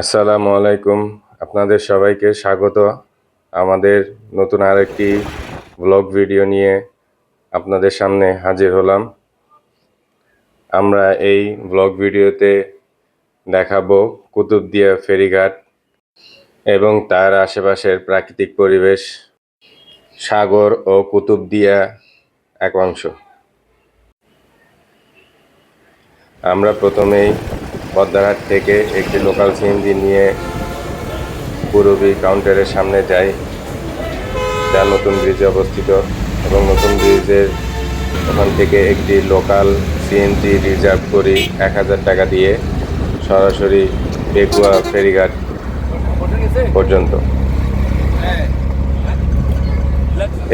আসসালামু আলাইকুম। আপনাদের সবাইকে স্বাগত। আমাদের নতুন আরেকটি ব্লগ ভিডিও নিয়ে আপনাদের সামনে হাজির হলাম। আমরা এই ব্লগ ভিডিওতে দেখাবো কুতুবদিয়া ফেরিঘাট এবং তার আশেপাশের প্রাকৃতিক পরিবেশ, সাগর ও কুতুবদিয়া এক অংশ। আমরা প্রথমেই পদ্মারহাট থেকে একটি লোকাল সিএনজি নিয়ে পূরবী কাউন্টারের সামনে যাই যা নতুন ব্রিজে অবস্থিত এবং নতুন ব্রিজের ওখান থেকে একটি লোকাল সিএনজি রিজার্ভ করি এক হাজার টাকা দিয়ে সরাসরি পেকুয়া ফেরিঘাট পর্যন্ত।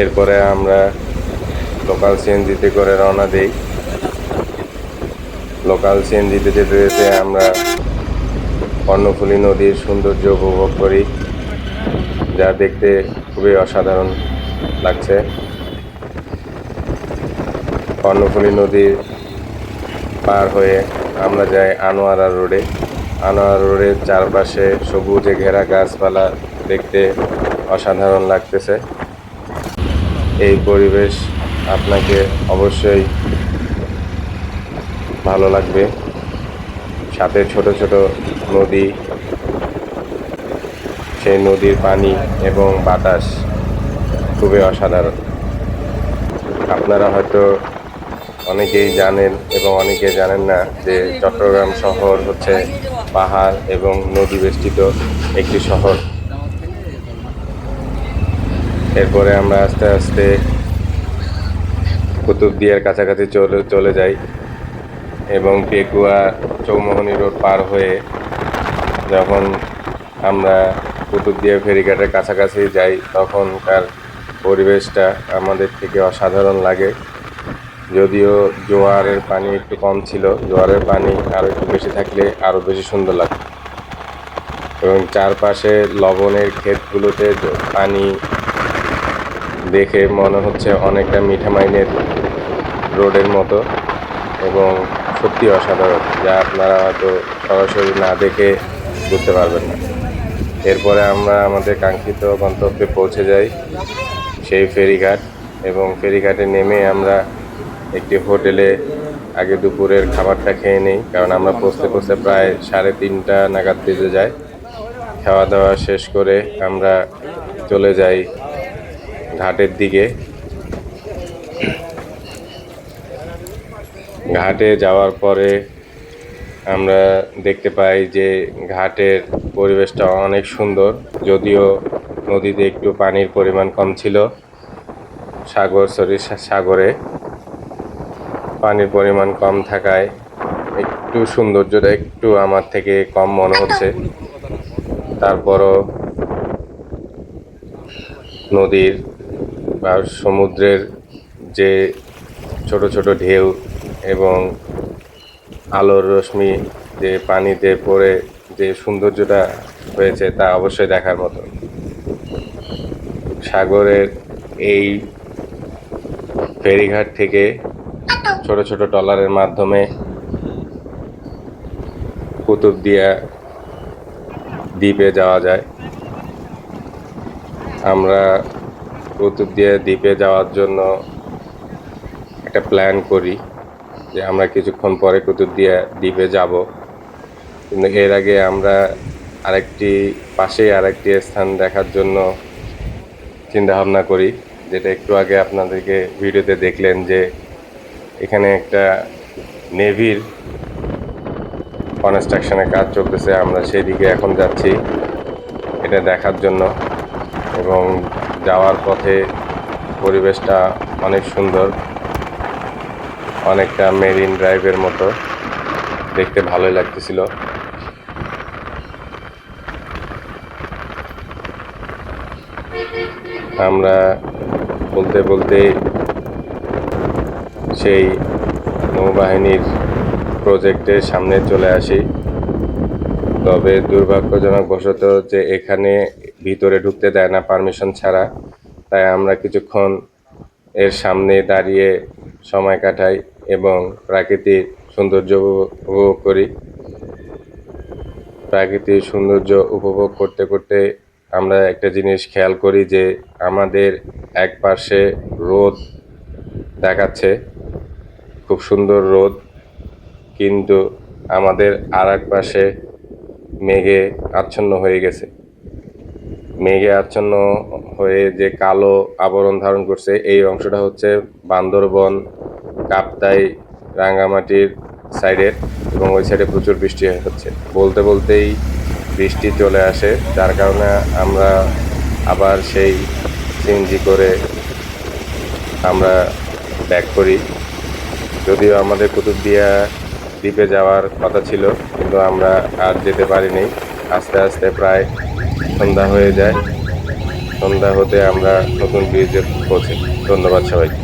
এরপরে আমরা লোকাল সিএনজিতে করে রওনা দিই। লোকাল সিএনজিতে যেতে যেতে আমরা কর্ণফুলী নদীর সৌন্দর্য উপভোগ করি, যা দেখতে খুবই অসাধারণ লাগছে। কর্ণফুলী নদীর পার হয়ে আমরা যাই আনোয়ারা রোডে। আনোয়ারা রোডের চারপাশে সবুজে ঘেরা গাছপালা দেখতে অসাধারণ লাগতেছে। এই পরিবেশ আপনাকে অবশ্যই ভালো লাগবে। সাথে ছোট ছোট নদী, সেই নদীর পানি এবং বাতাস খুবই অসাধারণ। আপনারা হয়তো অনেকেই জানেন এবং অনেকে জানেন না যে চট্টগ্রাম শহর হচ্ছে পাহাড় এবং নদী বেষ্টিত একটি শহর। এরপরে আমরা আস্তে আস্তে কুতুবদিয়ার কাছাকাছি চলে চলে যাই। এবং পেকুয়া চৌমোহনী রোড পার হয়ে যখন আমরা কুতুবদিয়া ফেরিঘাটের কাছাকাছি যাই, তখনকার পরিবেশটা আমাদের থেকে অসাধারণ লাগে। যদিও জোয়ারের পানি একটু কম ছিল, জোয়ারের পানি আরও একটু বেশি থাকলে আরও বেশি সুন্দর লাগতো। এবং চারপাশে লবণের ক্ষেতগুলোতে পানি দেখে মনে হচ্ছে অনেকটা মিঠামাইনের রোডের মতো। এবং সত্যি অসাধারণ, যা আপনারা হয়তো সরাসরি না দেখে বুঝতে পারবেন না। এরপরে আমরা আমাদের কাঙ্ক্ষিত গন্তব্যে পৌঁছে যাই, সেই ফেরিঘাট এবং ফেরিঘাটে নেমে আমরা একটি হোটেলে আগে দুপুরের খাবারটা খেয়ে নিই, কারণ আমরা পৌঁছতে পৌঁছতে প্রায় সাড়ে তিনটা নাগাদ বেজে যায়। খাওয়া দাওয়া শেষ করে আমরা চলে যাই ঘাটের দিকে। ঘাটে যাওয়ার পরে আমরা দেখতে পাই যে ঘাটের পরিবেশটা অনেক সুন্দর, যদিও নদীতে একটু পানির পরিমাণ কম ছিল সাগর, সরি সাগরে। পানির পরিমাণ কম থাকায় একটু সৌন্দর্যটা একটু আমার থেকে কম মনে হচ্ছে। তারপরও নদীর বা সমুদ্রের যে ছোট ছোট ঢেউ এবং আলোর রশ্মি যে পানিতে পড়ে, যে সৌন্দর্যটা হয়েছে তা অবশ্যই দেখার মতো। সাগরের এই ফেরিঘাট থেকে ছোট ছোট ট্রলারের মাধ্যমে কুতুবদিয়া দ্বীপে যাওয়া যায়। আমরা কুতুবদিয়া দ্বীপে যাওয়ার জন্য একটা প্ল্যান করি। যে আমরা কিছুক্ষণ পরে কুতুবদিয়া দ্বীপে যাব। কিন্তু এর আগে আমরা আরেকটি পাশেই আরেকটি স্থান দেখার জন্য চিন্তা ভাবনা করি, যেটা একটু আগে আপনাদেরকে ভিডিওতে দেখলেন যে এখানে একটা নেভির কনস্ট্রাকশনের কাজ চলতেছে, আমরা সেই দিকে এখন যাচ্ছি এটা দেখার জন্য। এবং যাওয়ার পথে পরিবেশটা অনেক সুন্দর। অনেকটা মেরিন ড্রাইভের মতো। দেখতে ভালোই লাগতেছিল। আমরা বলতে বলতে সেই নৌবাহিনীর প্রজেক্টের সামনে চলে আসি। তবে দুর্ভাগ্যজনক বশত যে এখানে ভিতরে ঢুকতে দেয় না পারমিশন ছাড়া, তাই আমরা কিছুক্ষণ এর সামনে দাঁড়িয়ে সময় কাটাই এবং প্রাকৃতিক সৌন্দর্য উপভোগ- করি। প্রাকৃতিক সৌন্দর্য উপভোগ করতে করতে আমরা একটা জিনিস খেয়াল করি যে আমাদের এক পাশে রোদ দেখাচ্ছে, খুব সুন্দর রোদ, কিন্তু আমাদের আর এক পাশে মেঘে আচ্ছন্ন হয়ে গেছে। মেঘে আচ্ছন্ন হয়ে যে কালো আবরণ ধারণ করছে, এই অংশটা হচ্ছে বান্দরবন, কাপ্তাই, রাঙ্গামাটির সাইডের এবং ওই সাইডে প্রচুর বৃষ্টি হচ্ছে। বলতে বলতেই বৃষ্টি চলে আসে, যার কারণে আমরা আবার সেই সিএনজি করে আমরা ব্যাক করি। যদিও আমাদের কুতুবদিয়া দ্বীপে যাওয়ার কথা ছিল, কিন্তু আমরা আর যেতে পারিনি। আস্তে আস্তে প্রায় সন্ধ্যা হয়ে যায়। সন্ধ্যা হতে আমরা নতুন ব্রিজে পৌঁছে। ধন্যবাদ সবাইকে।